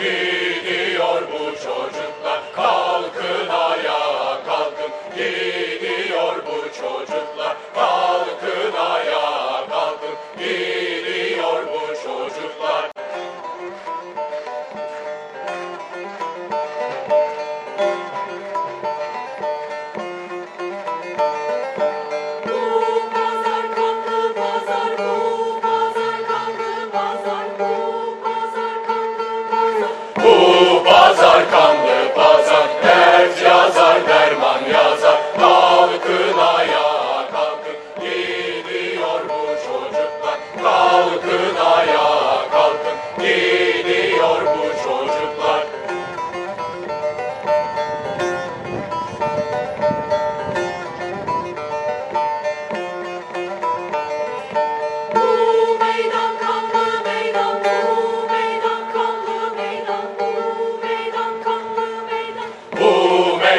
Gidiyor bu çocuklar kalkın ayağa kalkın. Gidiyor bu çocuklar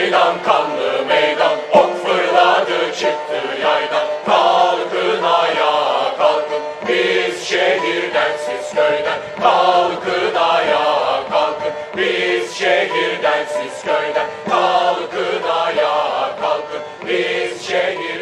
meydan kanlı meydan Ok fırladı çıktı yaydan. Kalkın ayağa kalkın Biz şehirden siz köyden. Kalkın ayağa kalkın Biz şehirden siz köyden. Kalkın ayağa kalkın Biz şehirden.